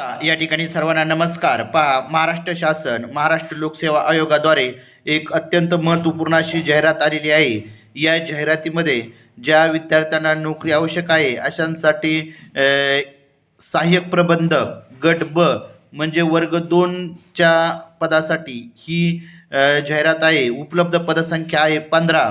या ठिकाणी सर्वांना नमस्कार. पहा महाराष्ट्र शासन महाराष्ट्र लोकसेवा आयोगाद्वारे एक अत्यंत महत्त्वपूर्ण अशी जाहिरात आलेली आहे. या जाहिरातीमध्ये ज्या विद्यार्थ्यांना नोकरी आवश्यक आहे अशांसाठी सहाय्यक प्रबंधक गट ब म्हणजे वर्ग दोनच्या पदासाठी ही जाहिरात आहे. उपलब्ध पदसंख्या आहे पंधरा.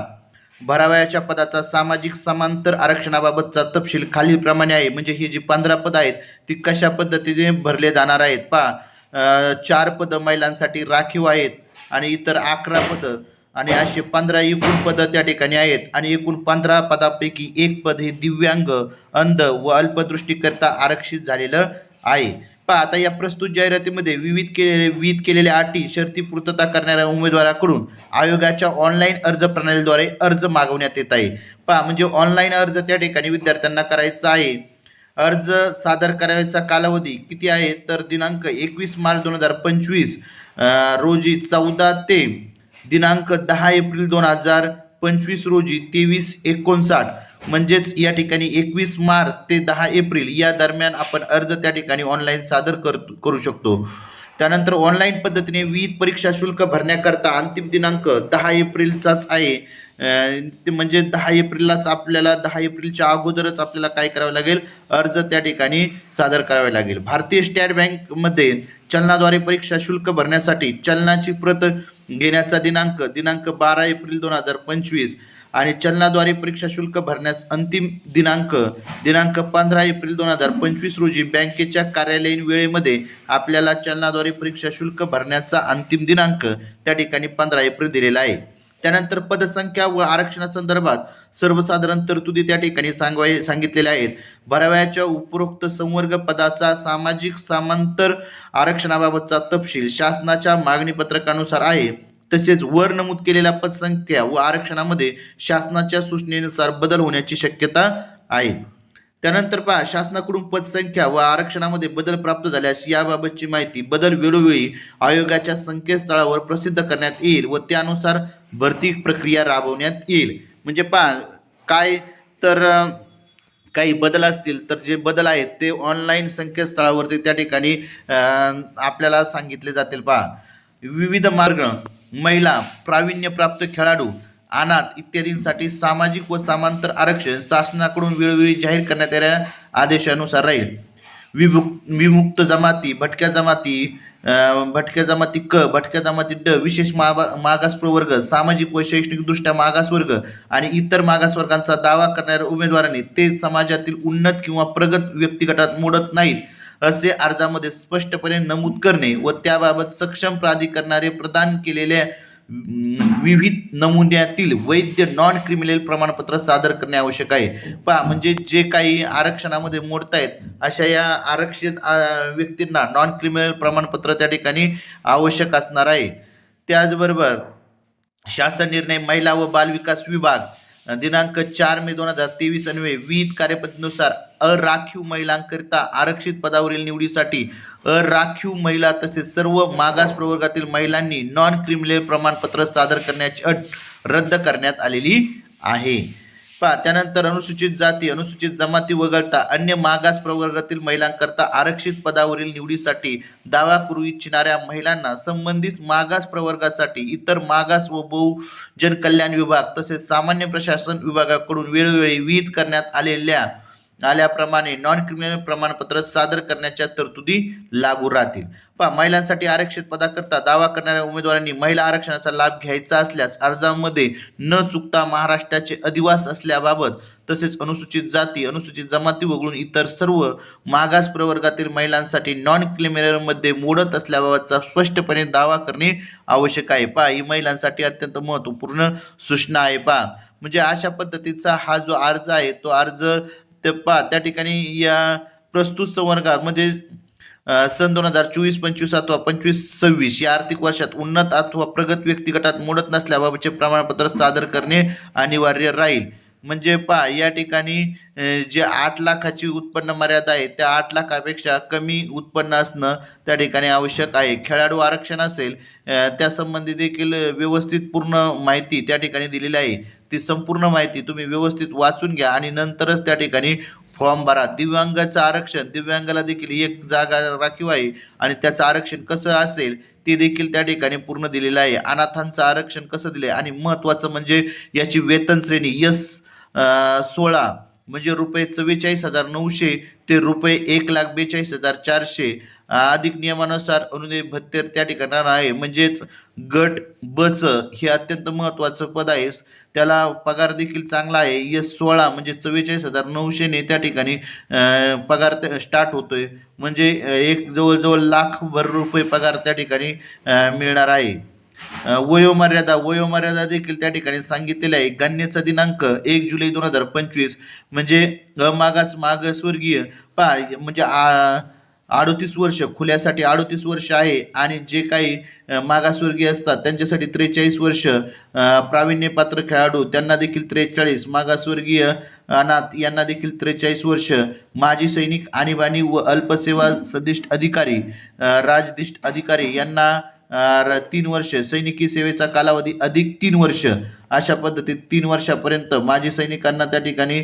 भरावयाच्या पदाचा सामाजिक समांतर आरक्षणाबाबतचा तपशील खालीलप्रमाणे आहे. म्हणजे ही जी पंधरा पदं आहेत ती कशा पद्धतीने भरले जाणार आहेत? पहा चार पदं महिलांसाठी राखीव आहेत आणि इतर अकरा पदं आणि असे पंधरा एकूण पदं त्या ठिकाणी आहेत आणि एकूण पंधरा पदापैकी एक पद हे दिव्यांग अंध व अल्पदृष्टीकरता आरक्षित झालेलं आहे. पहा आता या प्रस्तुत जाहिरातीमध्ये विविध केलेले विविध केलेल्या अटी शर्ती पूर्तता करणाऱ्या उमेदवाराकडून आयोगाच्या ऑनलाईन अर्ज प्रणालीद्वारे अर्ज मागवण्यात येत आहे. पहा म्हणजे ऑनलाईन अर्ज त्या ठिकाणी विद्यार्थ्यांना करायचा आहे. अर्ज सादर करायचा कालावधी किती आहे? तर दिनांक एकवीस मार्च दोन हजार पंचवीस रोजी चौदा ते दिनांक दहा एप्रिल दोन हजार पंचवीस रोजी तेवीस एकोणसाठ. म्हणजेच या ठिकाणी एकवीस मार्च ते दहा एप्रिल या दरम्यान आपण अर्ज त्या ठिकाणी ऑनलाईन सादर कर करू शकतो. त्यानंतर ऑनलाईन पद्धतीने विविध परीक्षा शुल्क भरण्याकरता अंतिम दिनांक दहा एप्रिलचाच आहे. ते म्हणजे दहा एप्रिललाच आपल्याला दहा एप्रिलच्या अगोदरच आपल्याला काय करावं लागेल? अर्ज त्या ठिकाणी सादर करावे लागेल. भारतीय स्टेट बँकमध्ये चलनाद्वारे परीक्षा शुल्क भरण्यासाठी चलनाची प्रत घेण्याचा दिनांक दिनांक बारा एप्रिल दोन हजार पंचवीस आणि चलनाद्वारे परीक्षा शुल्क भरण्यास अंतिम दिनांक दिनांक पंधरा एप्रिल दोन हजार पंचवीस रोजी बँकेच्या कार्यालयीन वेळेमध्ये आपल्याला चलनाद्वारे परीक्षा शुल्क भरण्याचा अंतिम दिनांक त्या ठिकाणी पंधरा एप्रिल दिलेला आहे. त्यानंतर पदसंख्या व आरक्षणासंदर्भात सर्वसाधारण तरतुदी त्या ठिकाणी सांगवाय सांगितलेल्या आहेत. भरावयाच्या उपरोक्त संवर्ग पदाचा सामाजिक समांतर आरक्षणाबाबतचा तपशील शासनाच्या मागणी पत्रकानुसार आहे. तसेच वर नमूद केलेल्या पदसंख्या व आरक्षणामध्ये शासनाच्या सूचनेनुसार बदल होण्याची शक्यता आहे. त्यानंतर पहा शासनाकडून पदसंख्या व आरक्षणामध्ये बदल प्राप्त झाल्यास याबाबतची माहिती बदल वेळोवेळी आयोगाच्या संकेतस्थळावर प्रसिद्ध करण्यात येईल व त्यानुसार भरती प्रक्रिया राबवण्यात येईल. म्हणजे पहा काय तर काही बदल असतील तर जे बदल आहेत ते ऑनलाईन संकेतस्थळावरती त्या ठिकाणी आपल्याला सांगितले जातील. पहा विविध मार्ग महिला प्रावीण्यप्राप्त खेळाडू अनाथ इत्यादींसाठी सामाजिक व समांतर आरक्षण शासनाकडून वेळोवेळी जाहीर करण्यात येणाऱ्या आदेशानुसार राहील. विमुक्त विमुक्त जमाती भटक्या जमाती भटक्या जमाती क भटक्या जमाती ड विशेष मागा मागास प्रवर्ग सामाजिक व शैक्षणिकदृष्ट्या मागासवर्ग आणि इतर मागासवर्गांचा दावा करणाऱ्या उमेदवारांनी ते समाजातील उन्नत किंवा प्रगत व्यक्तिगटात मोडत नाहीत. असे अर्जामध्ये स्पष्टपणे नमूद करणे व त्याबाबत सक्षम प्राधिकरणाने प्रदान केलेल्या विविध नमुन्यातील वैध नॉन क्रिमिनल प्रमाणपत्र सादर करणे आवश्यक आहे. पहा म्हणजे जे काही आरक्षणामध्ये मोडतायत अशा या आरक्षित व्यक्तींना नॉन क्रिमिनल प्रमाणपत्र त्या ठिकाणी आवश्यक असणार आहे. त्याचबरोबर शासन निर्णय महिला व बालविकास विभाग दिनांक चार मे दोन हजार तेवीस अन्वये विहित कार्यपद्धतीनुसार अराखीव महिलांकरिता आरक्षित पदावरील निवडीसाठी अराखीव महिला तसेच सर्व मागास प्रवर्गातील महिलांनी नॉन क्रिमिनल प्रमाणपत्र सादर करण्याची अट रद्द करण्यात आलेली आहे. पहा त्यानंतर अनुसूचित जाती अनुसूचित जमाती वगळता अन्य मागास प्रवर्गातील महिलांकरता आरक्षित पदावरील निवडीसाठी दावा करू इच्छिणाऱ्या महिलांना संबंधित मागास प्रवर्गासाठी इतर मागास व बहुजन कल्याण विभाग तसेच सामान्य प्रशासन विभागाकडून वेळोवेळी विहित करण्यात आलेल्या आल्याप्रमाणे नॉन क्रिमिनल प्रमाणपत्र सादर करण्याच्या तरतुदी लागू राहतील. पहा महिलांसाठी आरक्षित पदाकरता दावा करणाऱ्या उमेदवारांनी महिला आरक्षणाचा लाभ घ्यायचा असल्यास अर्जामध्ये न चुकता महाराष्ट्राचे अधिवास असल्याबाबत तसेच अनुसूचित जाती अनुसूचित जमाती वगळून इतर सर्व मागास प्रवर्गातील महिलांसाठी नॉन क्रिमिनलमध्ये मोडत असल्याबाबतचा स्पष्टपणे दावा करणे आवश्यक आहे. पहा ही महिलांसाठी अत्यंत महत्त्वपूर्ण सूचना आहे. पहा म्हणजे अशा पद्धतीचा हा जो अर्ज आहे तो अर्ज ते पहा त्या ठिकाणी या प्रस्तुत संवर्गात म्हणजे सन दोन हजार चोवीस पंचवीस अथवा पंचवीस सव्वीस या आर्थिक वर्षात उन्नत अथवा प्रगत व्यक्तिगटात मोडत नसल्याबाबतचे प्रमाणपत्र सादर करणे अनिवार्य राहील. म्हणजे पहा या ठिकाणी जे आठ लाखाची उत्पन्न मर्यादा आहे त्या आठ लाखापेक्षा कमी उत्पन्न असणं त्या ठिकाणी आवश्यक आहे. खेळाडू आरक्षण असेल त्यासंबंधी देखील व्यवस्थित पूर्ण माहिती त्या ठिकाणी दिलेली आहे. ती संपूर्ण माहिती तुम्ही व्यवस्थित वाचून घ्या आणि नंतरच त्या ठिकाणी फॉर्म भरा. दिव्यांगाचं आरक्षण दिव्यांगाला देखील एक जागा राखीव आहे आणि त्याचं आरक्षण कसं असेल ते देखील त्या ठिकाणी पूर्ण दिलेलं आहे. अनाथांचं आरक्षण कसं दिलं आहे आणि महत्त्वाचं म्हणजे याची वेतन श्रेणी यस सोळा म्हणजे रुपये चव्वेचाळीस हजार नऊशे ते रुपये एक लाख बेचाळीस हजार चारशे अधिक नियमानुसार अनुदय भत्तेर त्या ठिकाणी आहे. म्हणजेच गट बच हे अत्यंत महत्त्वाचं पद आहे. त्याला पगार देखील चांगला आहे. यस सोळा म्हणजे चव्वेचाळीस हजार नऊशेने त्या ठिकाणी पगार स्टार्ट होतोय. म्हणजे एक जवळजवळ लाखभर रुपये पगार त्या ठिकाणी मिळणार आहे. वयोमर्यादा वयोमर्यादा देखील त्या ठिकाणी सांगितलेलं आहे. गणनेचा दिनांक एक जुलै दोन हजार पंचवीस. म्हणजे मागास मागासवर्गीय पा म्हणजे आ अडोतीस वर्ष खुल्यासाठी अडोतीस वर्ष आहे आणि जे काही मागासवर्गीय असतात त्यांच्यासाठी त्रेचाळीस वर्ष प्रावीण्यपात्र खेळाडू त्यांना देखील त्रेचाळीस. मागासवर्गीय अनाथ यांना देखील त्रेचाळीस वर्ष. माजी सैनिक आणीबाणी व अल्पसेवा सदिष्ट अधिकारी राजदिष्ट अधिकारी यांना तीन वर्ष. सैनिकी सेवेचा कालावधी अधिक तीन वर्ष. अशा पद्धतीत तीन वर्षापर्यंत माजी सैनिकांना त्या ठिकाणी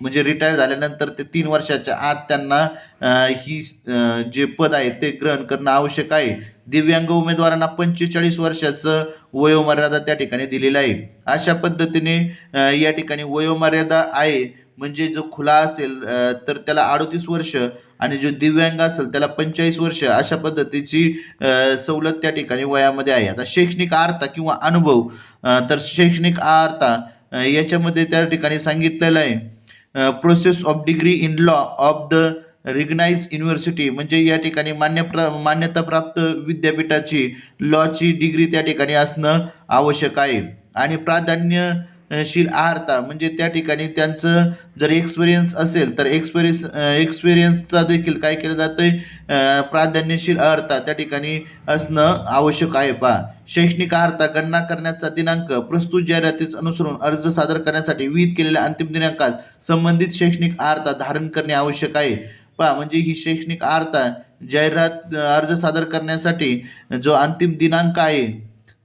म्हणजे रिटायर झाल्यानंतर ते तीन वर्षाच्या आत त्यांना ही जे पद आहे ते ग्रहण करणं आवश्यक आहे. दिव्यांग उमेदवारांना पंचेचाळीस वर्षाचं वयोमर्यादा त्या ठिकाणी दिलेलं आहे. अशा पद्धतीने या ठिकाणी वयोमर्यादा आहे. म्हणजे जो खुला असेल तर त्याला अडतीस वर्ष आणि जो दिव्यांग असेल त्याला पंचेचाळीस वर्ष अशा पद्धतीची सवलत त्या ठिकाणी वयामध्ये आहे. आता शैक्षणिक आर्ता किंवा अनुभव तर शैक्षणिक आर्ता याच्यामध्ये त्या ठिकाणी सांगितलेलं आहे. Process of degree in law of the recognised university म्हणजे या ठिकाणी मान्य प्रा मान्यताप्राप्त विद्यापीठाची लॉची डिग्री त्या ठिकाणी असणं आवश्यक आहे. आणि प्राधान्य शील आहारता. म्हणजे त्या ठिकाणी त्यांचं जर एक्सपिरियन्स असेल तर एक्सपिरियन्स एक्सपिरियन्सचा देखील काय केलं जातं आहे प्राधान्यशील अर्हता त्या ठिकाणी असणं आवश्यक आहे पहा शैक्षणिक अर्हता गणना करण्याचा दिनांक प्रस्तुत जाहिरातीस अनुसरून अर्ज सादर करण्यासाठी विहित केलेल्या अंतिम दिनांकात संबंधित शैक्षणिक अर्हता धारण करणे आवश्यक आहे. पहा म्हणजे ही शैक्षणिक अर्हता जाहिरात अर्ज सादर करण्यासाठी जो अंतिम दिनांक आहे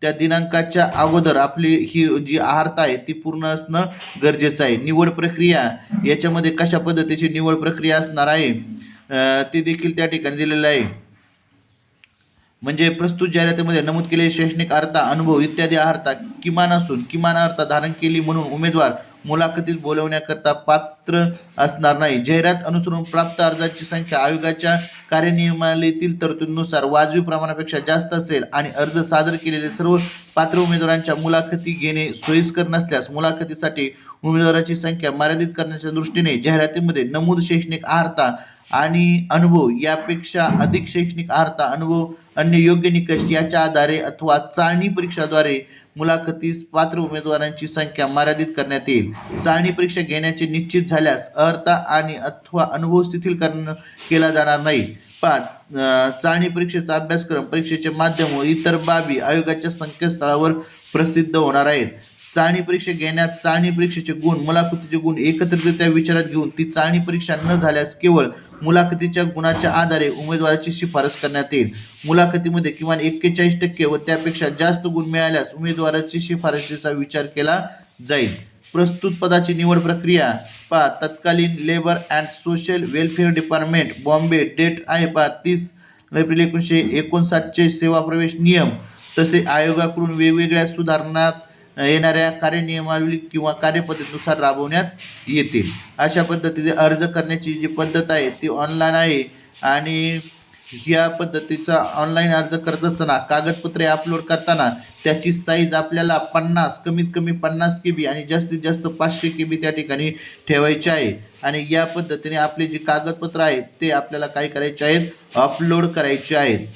त्या दिनांकाच्या अगोदर आपली ही जी आहारता आहे ती पूर्ण असणं गरजेचं आहे. निवड प्रक्रिया याच्यामध्ये कशा पद्धतीची निवड प्रक्रिया असणार आहे ते देखील त्या ठिकाणी दिलेलं आहे. म्हणजे प्रस्तुत जाहिरातीमध्ये नमूद केलेले शैक्षणिक अर्हता अनुभव इत्यादी अर्हता किमान असून किमान अर्हता धारण केली म्हणून उमेदवार मुलाखतीत बोलवण्याकरता पात्र असणार नाही. जाहिरात अनुसरून प्राप्त अर्जाची संख्या आयोगाच्या कार्यनियमावलीतील तरतुदीनुसार वाजवी प्रमाणापेक्षा जास्त असेल आणि अर्ज सादर केलेले सर्व पात्र उमेदवारांच्या मुलाखती घेणे सोयीस्कर नसल्यास मुलाखतीसाठी उमेदवाराची संख्या मर्यादित करण्याच्या दृष्टीने जाहिरातीमध्ये नमूद शैक्षणिक अर्हता आणि अनुभव यापेक्षा अधिक शैक्षणिक अर्हता अनुभव अन्य योग्य निकष याच्या आधारे अथवा चाळणी परीक्षाद्वारे मुलाखतीस पात्र उमेदवारांची संख्या मर्यादित करण्यात येईल. चाळणी परीक्षा घेण्याचे निश्चित झाल्यास अर्हता आणि अथवा अनुभव स्थितील करण केला जाणार नाही. पाच चाळणी परीक्षेचा अभ्यासक्रम परीक्षेचे माध्यम व इतर बाबी आयोगाच्या संकेतस्थळावर प्रसिद्ध होणार आहेत. चाळणी परीक्षा घेण्यात चाळणी परीक्षेचे गुण मुलाखतीचे गुण एकत्रितरित्या विचारात घेऊन ती चाळणी परीक्षा न झाल्यास केवळ मुलाखतीच्या गुणाच्या आधारे उमेदवाराची शिफारस करण्यात येईल. मुलाखतीमध्ये किमान एक्केचाळीस टक्के व त्यापेक्षा जास्त गुण मिळाल्यास उमेदवाराची शिफारसीचा विचार केला जाईल. प्रस्तुत पदाची निवड प्रक्रिया पहा. तत्कालीन labour and social welfare department Bombay date आहे पहा. तीस एप्रिल एकोणीसशे एकोणसाठचे सेवा प्रवेश नियम. तसे आयोगाकडून वेगवेगळ्या सुधारणात येणाऱ्या कार्यनियमावली किंवा कार्यपद्धतीनुसार राबवण्यात येतील. अशा पद्धतीने अर्ज करण्याची जी पद्धत आहे ती ऑनलाईन आहे. आणि ह्या पद्धतीचा ऑनलाईन अर्ज करत असताना कागदपत्रे अपलोड करताना त्याची साईज आपल्याला पन्नास कमीत कमी पन्नास के बी आणि जास्तीत जास्त पाचशे के बी त्या ठिकाणी ठेवायचे आहे. आणि या पद्धतीने आपले जे कागदपत्र आहेत ते आपल्याला काय करायचे आहेत अपलोड करायचे आहेत.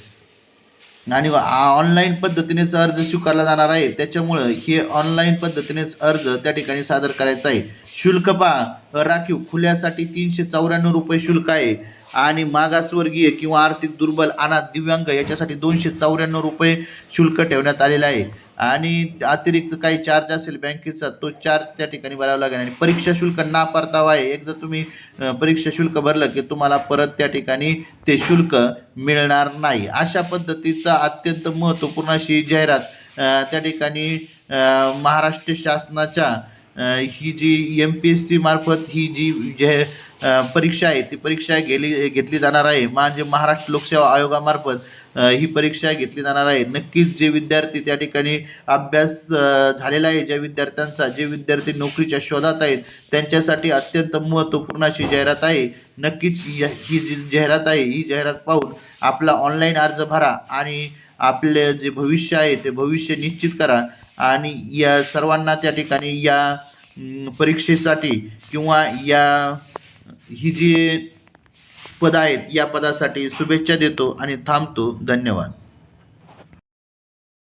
आणि ऑनलाईन पद्धतीनेच अर्ज स्वीकारला जाणार आहे. त्याच्यामुळं हे ऑनलाईन पद्धतीनेच अर्ज त्या ठिकाणी सादर करायचा आहे. शुल्क पहा राखीव खुल्यासाठी तीनशे चौऱ्याण्णव रुपये शुल्क आहे. आणि मागासवर्गीय किंवा आर्थिक दुर्बल अनाथ दिव्यांग याच्यासाठी दोनशे चौऱ्याण्णव रुपये शुल्क ठेवण्यात आलेलं आहे. आणि अतिरिक्त काही चार्ज असेल बँकेचा तो चार्ज त्या ठिकाणी भरावा लागेल. आणि परीक्षा शुल्क ना परतावा आहे. एकदा तुम्ही परीक्षा शुल्क भरलं की तुम्हाला परत त्या ठिकाणी ते शुल्क मिळणार नाही. अशा पद्धतीचा अत्यंत महत्त्वपूर्ण अशी जाहिरात त्या ठिकाणी महाराष्ट्र शासनाच्या ही जी एम पी एस सी मार्फत ही जी जे परीक्षा आहे ती परीक्षा गेली घेतली जाणार आहे. म्हणजे महाराष्ट्र लोकसेवा आयोगामार्फत ही परीक्षा घेतली जाणार आहे. नक्कीच जे विद्यार्थी त्या ठिकाणी अभ्यास झालेला आहे ज्या विद्यार्थ्यांचा जे विद्यार्थी नोकरीच्या शोधात आहेत त्यांच्यासाठी अत्यंत महत्त्वपूर्ण अशी जाहिरात आहे. नक्कीच या- ही जी जाहिरात आहे ही जाहिरात पाहून आपला ऑनलाईन अर्ज भरा आणि आपले जे भविष्य आहे ते भविष्य निश्चित करा. आणि या सर्वांना त्या ठिकाणी या परीक्षेसाठी किंवा या ही जी पद आहेत या पदासाठी शुभेच्छा देतो आणि थांबतो. धन्यवाद.